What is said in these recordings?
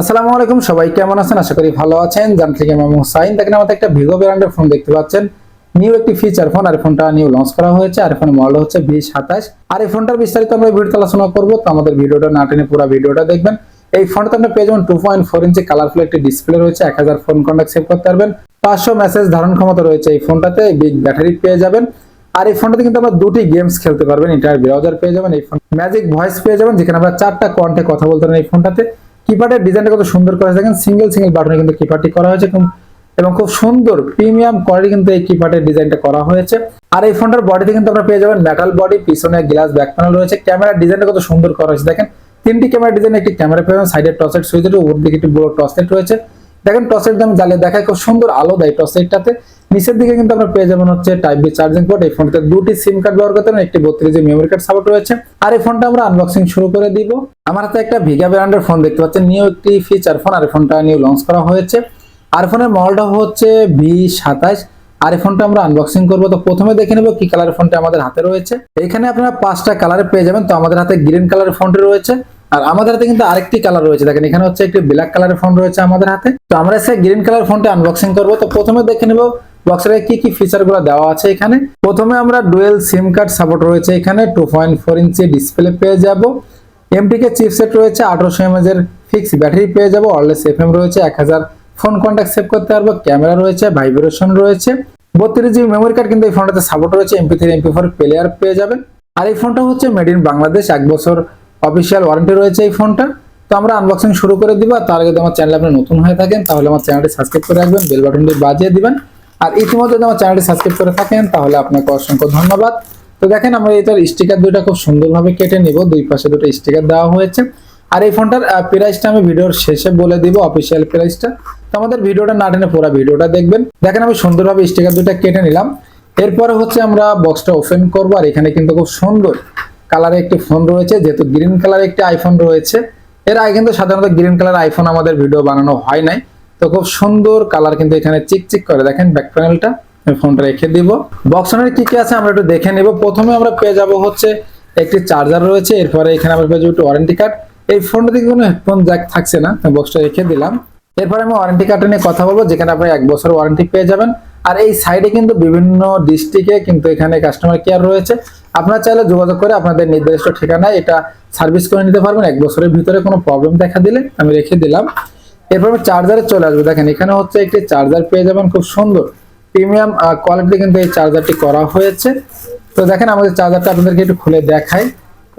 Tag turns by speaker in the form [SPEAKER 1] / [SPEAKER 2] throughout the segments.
[SPEAKER 1] আসসালামু আলাইকুম, সবাই কেমন আছেন? আশা করি ভালো আছেন। জান থেকে আমি হুসাইন। দেখেন, আমাদের একটা ভিগো ব্র্যান্ডের ফোন দেখতে পাচ্ছেন। নিউ একটি ফিচার ফোন আর ফোনটা নিউ লঞ্চ করা হয়েছে, আর ফোনের মডেল হচ্ছে বি সাতাশ। আর এই ফোনটার বিস্তারিত আমরা ভিডিওতে আলোচনা করব, তো আমাদের ভিডিওটা না টেনে পুরো ভিডিওটা দেখবেন। এই ফোনটা আপনি পেয়ে যাবেন two point four inch colourful একটি ডিসপ্লে রয়েছে, এক হাজার ফোন কন্ট্যাক্ট সেভ করতে পারবেন। পাঁচশো মেসেজ ধারণ ক্ষমতা রয়েছে এই ফোনটাতে বিগ ব্যাটারি পেয়ে যাবেন। আর এই ফোনটাতে কিন্তু আমরা দুটি গেমস খেলতে পারবেন ইন্টার ব্রাউজার পেয়ে যাবেন। এই ফোন ম্যাজিক ভয়েস পেয়ে যাবেন, যেখানে আমরা চারটা কন্টে কথা বলতে পারেন এই ফোনটাতে কিপ্যাডের ডিজাইনটা কত সুন্দর করা হয়েছে। দেখেন সিঙ্গেল সিঙ্গেল বাটনে কিন্তু কিপ্যাডটি করা হয়েছে এবং- খুব সুন্দর প্রিমিয়াম কোয়ালিটি কিন্তু এই কিপ্যাডের ডিজাইনটা করা হয়েছে। আর এই ফোনটার বডিতে কিন্তু আপনারা পেয়ে যাবেন মেটাল বডি পিছনে গ্লাস ব্যাক প্যানেল রয়েছে। ক্যামেরার ডিজাইনটা কত সুন্দর করা হয়েছে। দেখেন, তিনটি ক্যামেরা ডিজাইন একটি ক্যামেরা পেয়ে যাবেন। সাইডে টসেট সুইচ উপর দিকে একটি বড় টসেট রয়েছে। দেখেন টসেট দাম জ্বালিয়ে দেখায়, খুব সুন্দর আলো দেয় টসেটটাতে নিচের দিকে কিন্তু আমরা পেয়ে যাবেন হচ্ছে টাইপ বি চার্জিং পোর্ট এই ফোনটাতে দুটি সিম কার্ড ব্যবহার করতে পারেন, একটি বত্রিশ জি মেমোরি কার্ড সাপোর্ট রয়েছে। আর এই ফোনটা আমরা আনবক্সিং শুরু করে দিব। আমার হাতে একটা ভিগা ব্র্যান্ডের ফোন দেখতে পাচ্ছেন নিউ একটি ফিচার ফোন আর ফোনটা নিউ লঞ্চ করা হয়েছে। আর ফোনের মডেলটা হচ্ছে ভি সাতাশ। আর এই ফোনটা আমরা আনবক্সিং করব। তো প্রথমে দেখে নেব কি কালার ফোনটা আমাদের হাতে রয়েছে। এখানে আপনারা পাঁচটা কালারে পেয়ে যাবেন। তো আমাদের হাতে গ্রিন কালারের ফোনটি রয়েছে। আর আমাদের হাতে কিন্তু আরেকটি কালার রয়েছে। দেখেন, এখানে হচ্ছে একটি ব্ল্যাক কালারের ফোন রয়েছে আমাদের হাতে। তো আমরা সে গ্রিন কালার ফোনটা আনবক্সিং করব। তো প্রথমে দেখে নেব বক্সের কি কি ফিচারগুলো দেওয়া আছে এখানে। প্রথমে আমরা ডুয়েল সিম কার্ড সাপোর্ট রয়েছে এখানে। Two point four inch display পেয়ে যাব। এমটিকে চিপসেট রয়েছে, আঠারোশো এমএজ এর ফিক্স ব্যাটারি পেয়ে যাব। অনলেস এফএম রয়েছে, এক হাজার ফোন কন্ট্যাক্ট সেভ করতে পারব। ক্যামেরা রয়েছে ভাইব্রেশন রয়েছে। বত্রিশ জিবি মেমোরি কার্ড কিন্তু এই ফোনটাতে সাপোর্ট রয়েছে। MP three MP four player পেয়ে যাবেন। আর এই ফোনটা হচ্ছে মেড ইন বাংলাদেশ। এক বছর অফিসিয়াল ওয়ারেন্টি রয়েছে এই ফোনটা তো আমরা আনবক্সিং শুরু করে দিব তার আগে আমার চ্যানেল আপনি নতুন হয়ে থাকেন, তাহলে আমার চ্যানেলটি সাবস্ক্রাইব করে রাখবেন বেল বাটনটি বাজিয়ে দিবেন। আর ইতিমধ্যে যদি আমার চ্যানেলটি সাবস্ক্রাইব করে থাকেন, তাহলে আপনাকে অসংখ্য ধন্যবাদ। তো দেখেন আমরা এটার স্টিকার দুইটা খুব সুন্দরভাবে কেটে নিব। দুই পাশে দুটো স্টিকার দেওয়া হয়েছে। আর এই ফোনটার প্রাইসটা আমি ভিডিওর শেষে বলে দিব অফিসিয়াল প্রাইসটা তো আমাদের ভিডিওটা না টেনে পুরো ভিডিওটা দেখবেন। দেখেন আমি সুন্দরভাবে স্টিকার দুইটা কেটে নিলাম। এরপরে হচ্ছে আমরা বক্সটা ওপেন করব আর এখানে কিন্তু খুব সুন্দর কালারে একটি ফোন রয়েছে, যেহেতু গ্রিন কালার একটি আইফোন রয়েছে। এর আগে কিন্তু সাধারণত গ্রিন কালার আইফোন আমাদের ভিডিও বানানো হয় নাই। তো খুব সুন্দর কালার কিন্তু এখানে চিকচিক করে, দেখেন ব্যাক প্যানেলটা ফোনটা রেখে দিব। বক্সনের কি কি আছে আমরা একটু দেখে নেব। প্রথমে আমরা পেয়ে যাব হচ্ছে একটি চার্জার রয়েছে, এরপরে এখানে আমরা পেয়ে যাব একটু ওয়ারেন্টি কার্ড এই ফোনটা থেকে কোনো হেডফোন জ্যাক থাকছে না বক্সটা রেখে দিলাম। এরপরে আমি ওয়ারেন্টি কার্ডটা নিয়ে কথা বলব, যেখানে আপনি এক বছর ওয়ারেন্টি পেয়ে যাবেন। আর এই সাইডে কিন্তু বিভিন্ন ডিস্ট্রিক্টে কিন্তু এখানে কাস্টমার কেয়ার রয়েছে। আপনারা চাইলে যোগাযোগ করে আপনাদের নির্দিষ্ট ঠিকানায় এটা সার্ভিস করে নিতে পারবেন। এক বছরের ভিতরে কোনো প্রবলেম দেখা দিলে আমি রেখে দিলাম। এরপর চার্জারে চলে আসব। দেখেন, এখানে হচ্ছে একটি চার্জার পেয়ে যাবেন। খুব সুন্দর। প্রিমিয়াম কোয়ালিটি কিন্তু এই চার্জারটি করা হয়েছে। তো দেখেন, আমাদের চার্জারটা আপনাদেরকে একটু খুলে দেখাই।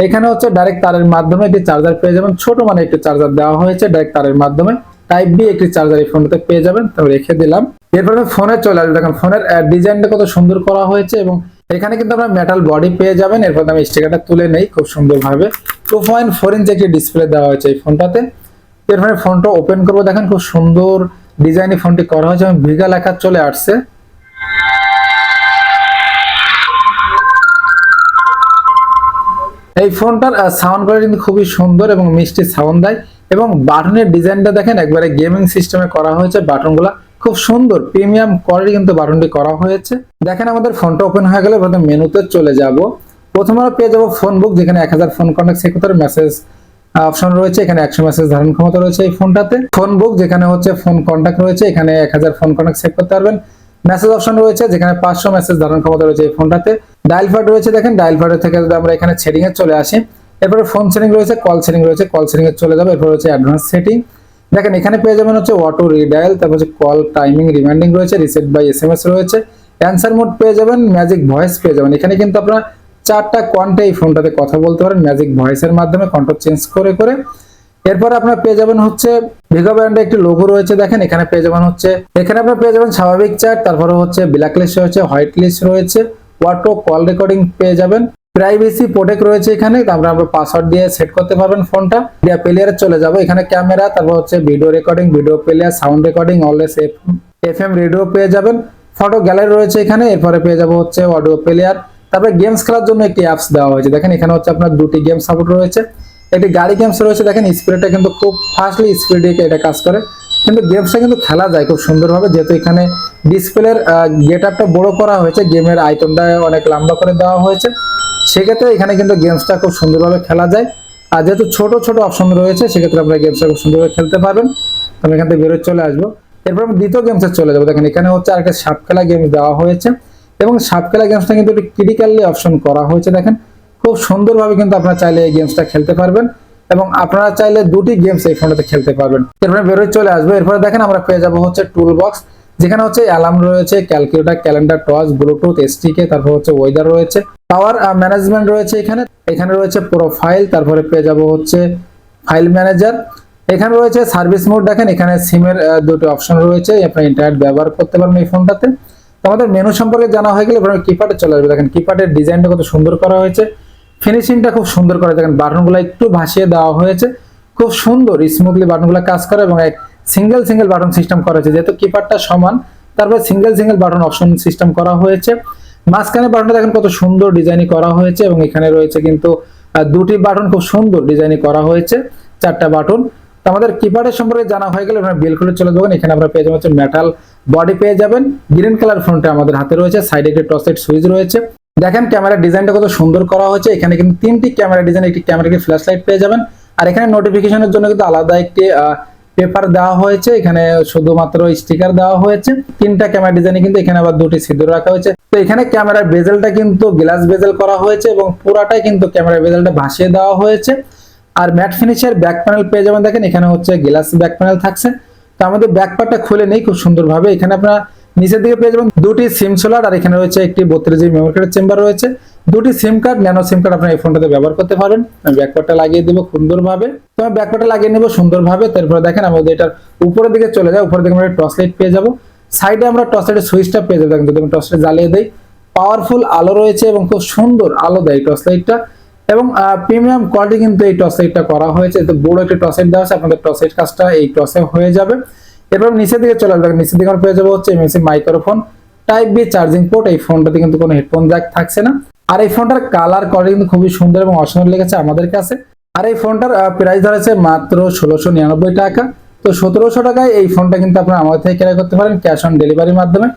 [SPEAKER 1] এখানে হচ্ছে ডাইরেক্ট তারের মাধ্যমে একটি চার্জার পেয়ে যাবেন। ছোট মানে একটি চার্জার দেওয়া হয়েছে ডাইরেক্ট তারের মাধ্যমে। টাইপ বি একটি চার্জার এই ফোনটাতে পেয়ে যাবেন। তো রেখে দিলাম। এরপর ফোনে চলে আসব। দেখেন ফোনের ডিজাইনটা কত সুন্দর করা হয়েছে এবং এখানে কিন্তু আপনার মেটাল বডি পেয়ে যাবেন। এরপর আমি স্টিকারটা তুলে নেই খুব সুন্দরভাবে। টু পয়েন্ট ফোর ইঞ্চ একটি ডিসপ্লে দেওয়া হয়েছে এই ফোনটাতে এরপরে ফোনটা ওপেন করব। দেখেন, খুব সুন্দর ডিজাইনে ফোনটি করা হয়েছে এবং ভিগা লেখা চলে আসছে। এই ফোনটার সাউন্ড কোয়ালিটি কিন্তু খুবই সুন্দর এবং মিষ্টি সাউন্ড দেয়। এবং বাটনের ডিজাইনটা দেখেন, একবারে গেমিং সিস্টেমে করা হয়েছে। বাটনগুলো খুব সুন্দর প্রিমিয়াম কোয়ালিটি কিন্তু বাটনটি করা হয়েছে। দেখেন আমাদের ফোনটা ওপেন হয়ে গেলে প্রথমে মেনুতে চলে যাব। প্রথমে আমরা পেয়ে যাব ফোন বুক যেখানে এক হাজার phone contact secretary message option রয়েছে। এখানে একশো মেসেজ ধারণ ক্ষমতা রয়েছে এই ফোনটাতে ফোন বুক যেখানে হচ্ছে ফোন কন্ট্যাক্ট রয়েছে, এখানে এক হাজার ফোন কন্ট্যাক্ট সেভ করতে পারবেন। মেসেজ অপশন রয়েছে, যেখানে পাঁচশো মেসেজ ধারণ ক্ষমতা রয়েছে এই ফোনটাতে ডায়াল প্যাড রয়েছে, দেখেন ডায়াল প্যাডের থেকে যদি আমরা এখানে এ চলে আসি এরপরে ফোন সেটিং রয়েছে কল সেটিং রয়েছে কল সেটিং এ চলে যাবে, এরপর হচ্ছে অ্যাডভান্স সেটিং দেখেন, এখানে পেয়ে যাবেন হচ্ছে অটো রিডায়াল তারপর হচ্ছে কল টাইমিং রিমাইন্ডিং রয়েছে reset by S M S রয়েছে। অ্যান্সার মোড পেয়ে যাবেন ম্যাজিক ভয়েস পেয়ে যাবেন। এখানে কিন্তু আপনারা চারটা কোয়ান্টে এই ফোনটাতে কথা বলতে পারেন ম্যাজিক ভয়েসের মাধ্যমে কন্ট্রোল চেঞ্জ করে করে। এরপর আপনার পেয়ে যাবেন হচ্ছে ভিগো ব্র্যান্ডের একটি লোগো রয়েছে, দেখেন, এখানে পেয়ে যাবেন হচ্ছে, এখানে আপনার পেয়ে যাবেন স্বাভাবিক চার্ট তারপরে হচ্ছে ব্ল্যাক লিস্ট রয়েছে হোয়াইট লিস্ট রয়েছে অটো কল রেকর্ডিং পেয়ে যাবেন। প্রাইভেসি প্রোটেক্ট রয়েছে এখানে, তারপরে আপনার পাসওয়ার্ড দিয়ে সেট করতে পারবেন ফোনটা দিয়ে প্লেয়ারে চলে যাব, এখানে ক্যামেরা তারপর হচ্ছে video recording video player sound recording অলএস F M radio পেয়ে যাবেন ফটো গ্যালারি রয়েছে এখানে, এরপরে পেয়ে যাব হচ্ছে অডিও প্লেয়ার তারপরে গেমস খেলার জন্য একটি অ্যাপস দেওয়া হয়েছে, দেখেন এখানে হচ্ছে আপনার দুটি গেম সাপোর্ট রয়েছে। একটি গাড়ি গেমস রয়েছে, দেখেন স্পিডটা কিন্তু খুব ফাস্টলি স্পিডে এটা কাজ করে। কিন্তু গেমসটা কিন্তু খেলা যায় খুব সুন্দরভাবে, যেহেতু এখানে ডিসপ্লের গেট আপটা বড় করা হয়েছে গেমের আইকনটা অনেক লম্বা করে দেওয়া হয়েছে। সেক্ষেত্রে এখানে কিন্তু গেমসটা খুব সুন্দরভাবে খেলা যায়। আর যেহেতু ছোট ছোট অপশন রয়েছে, সেক্ষেত্রে আপনারা গেমসটা খুব সুন্দরভাবে খেলতে পারবেন। আমি এখান থেকে বেরোয় চলে আসব। এরপর আমি দ্বিতীয় গেমসে চলে যাব। দেখেন, এখানে হচ্ছে আরেকটা সাপ খেলা গেম দেওয়া হয়েছে। এবং সাপ খেলা গেমসটা কিন্তু একটু ক্রিটিক্যালি অপশন করা হয়েছে। দেখেন, খুব সুন্দরভাবে কিন্তু আপনারা চাইলে এই গেমসটা খেলতে পারবেন। এবং আপনারা চাইলে দুটি গেমস এই ফোনটাতে খেলতে পারবেন। এরপরে বেরোয় চলে আসব। এরপরে দেখেন, আমরা পেয়ে যাব হচ্ছে টুল বক্স যেখানে হচ্ছে অ্যালার্ম রয়েছে calculator calendar torch Bluetooth STK তারপর হচ্ছে ওয়েদার রয়েছে পাওয়ার ম্যানেজমেন্ট রয়েছে এখানে এখানে রয়েছে প্রোফাইল তারপরে পেয়ে যাব হচ্ছে ফাইল ম্যানেজার এখানে রয়েছে সার্ভিস মোড দেখেন এখানে সিমের দুটো অপশন রয়েছে, আপনি ইন্টারনেট ব্যবহার করতে পারবেন এই ফোনটাতে তো আমাদের মেনু সম্পর্কে জানা হয়ে গেলে এবার কিপ্যাডে চলে আসবে। দেখেন কিপ্যাডের ডিজাইনটা কত সুন্দর করা হয়েছে। ফিনিশিংটা খুব সুন্দর করা দেখেন বাটনগুলো একটু ভাসিয়ে দেওয়া হয়েছে। খুব সুন্দর স্মুথলি বাটনগুলো কাজ করে এবং এক সিঙ্গেল সিঙ্গেল বাটন সিস্টেম করা হয়েছে। যেহেতু কিপারটা সমান, তারপর single single button option system করা হয়েছে। মাঝখানে বাটনটা দেখেন কত সুন্দর ডিজাইনই করা হয়েছে এবং এখানে রয়েছে কিন্তু দুটি বাটন খুব সুন্দর ডিজাইনই করা হয়েছে, চারটা বাটন তো আমাদের কিপারের সম্পর্কে জানা হয়ে গেলে আপনারা বিল খুলে চলে যাবেন। এখানে আমরা পেয়ে যাবেন হচ্ছে মেটাল বডি পেয়ে যাবেন। গ্রিন কালার ফোনটা আমাদের হাতে রয়েছে সাইডে একটি টসেট সুইচ রয়েছে। দেখেন ক্যামেরার ডিজাইনটা কত সুন্দর করা হয়েছে। এখানে কিন্তু তিনটি ক্যামেরা ডিজাইন একটি ক্যামেরাকে ফ্ল্যাশ লাইট পেয়ে যাবেন। আর এখানে নোটিফিকেশনের জন্য কিন্তু আলাদা একটি পেপার দেওয়া হয়েছে, এখানে শুধুমাত্র স্টিকার দেওয়া হয়েছে, তিনটা ক্যামেরা ডিজাইনে কিন্তু এখানে আবার দুটি সিঁদুর রাখা হয়েছে। তো এখানে ক্যামেরার বেজেলটা কিন্তু গ্লাস বেজেল করা হয়েছে এবং পুরাটাই কিন্তু ক্যামেরার বেজেলটা ভাসিয়ে দেওয়া হয়েছে। আর ম্যাট ফিনিশের ব্যাক প্যানেল পেয়ে যাবেন, দেখেন এখানে হচ্ছে গ্লাস ব্যাক প্যানেল থাকছে। তো আমাদের ব্যাক পার্টটা খুলে নেই, খুব সুন্দরভাবে। এখানে আপনারা নিচের দিকে পেয়ে যাবেন দুটি সিম সোলার আর এখানে রয়েছে একটি বত্রিশ জিবি মেমোরি কার্ডের চেম্বার রয়েছে। দুটি SIM card nano SIM card আপনার এই ফোনটাতে ব্যবহার করতে পারেন। আমি ব্যাক পার্টটা লাগিয়ে দেবো সুন্দরভাবে। তো আমি ব্যাক পার্টটা লাগিয়ে নেব সুন্দরভাবে। তারপরে দেখেন আমাদের এটার উপরের দিকে চলে যায় উপরের দিকে আমরা টর্চ লাইট পেয়ে যাব। সাইডে আমরা টর্চ লাইটের সুইচটা পেয়ে যাব। দেখেন যদি আমি টর্চ লাইট জ্বালিয়ে দিই পাওয়ারফুল আলো রয়েছে এবং খুব সুন্দর আলো দেয় টর্চ লাইটটা এবং প্রিমিয়াম কোয়ালিটি কিন্তু এই টর্চ লাইটটা করা হয়েছে। তো বড় একটা টর্চ লাইট দেওয়া আছে। আপনাদের টর্চ লাইট কাজটা এই টর্চে হয়ে যাবে। এরপর নিচের দিকে চলে আসবে। নিচের দিকে আমরা পেয়ে যাব হচ্ছে MAC microphone type B charging port এই ফোনটাতে কিন্তু কোনো হেডফোন জ্যাক থাকছে না। আর এই ফোনটার কালার কোয়ালিটি কিন্তু খুবই সুন্দর এবং অসাধারণ লেগেছে আমাদের কাছে। আর এই ফোনটার প্রাইস ধরেছে মাত্র ষোলোশো নিরানব্বই টাকা। তো সতেরোশো টাকায় এই ফোনটা কিন্তু আপনারা আমাদের থেকে ক্রয় করতে পারেন ক্যাশ অন ডেলিভারির মাধ্যমে।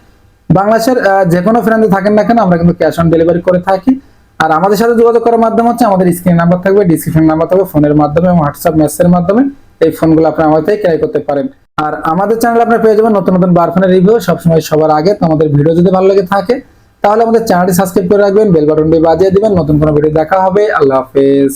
[SPEAKER 1] বাংলাদেশের যে কোনো ফ্রেন্ডে থাকেন না কেন, আমরা কিন্তু ক্যাশ অন ডেলিভারি করে থাকি। আর আমাদের সাথে যোগাযোগ করার মাধ্যম হচ্ছে আমাদের স্ক্রিন নাম্বার থাকবে ডিসক্রিপশন নাম্বার থাকবে ফোনের মাধ্যমে এবং হোয়াটসঅ্যাপ মেসেজের মাধ্যমে। এই ফোনগুলো আপনি আমাদের থেকে ক্রয় করতে পারেন। আর আমাদের চ্যানেলে আপনারা পেয়ে যাবেন নতুন নতুন বারফানের রিভিউ সবসময় সবার আগে তো আমাদের ভিডিও যদি ভালো লেগে থাকে, তাহলে আমাদের চ্যানেলটি সাবস্ক্রাইব করে রাখবেন বেল বাটনটি বাজিয়ে দিবেন। নতুন কোনো ভিডিও দেখা হবে। আল্লাহ হাফেজ।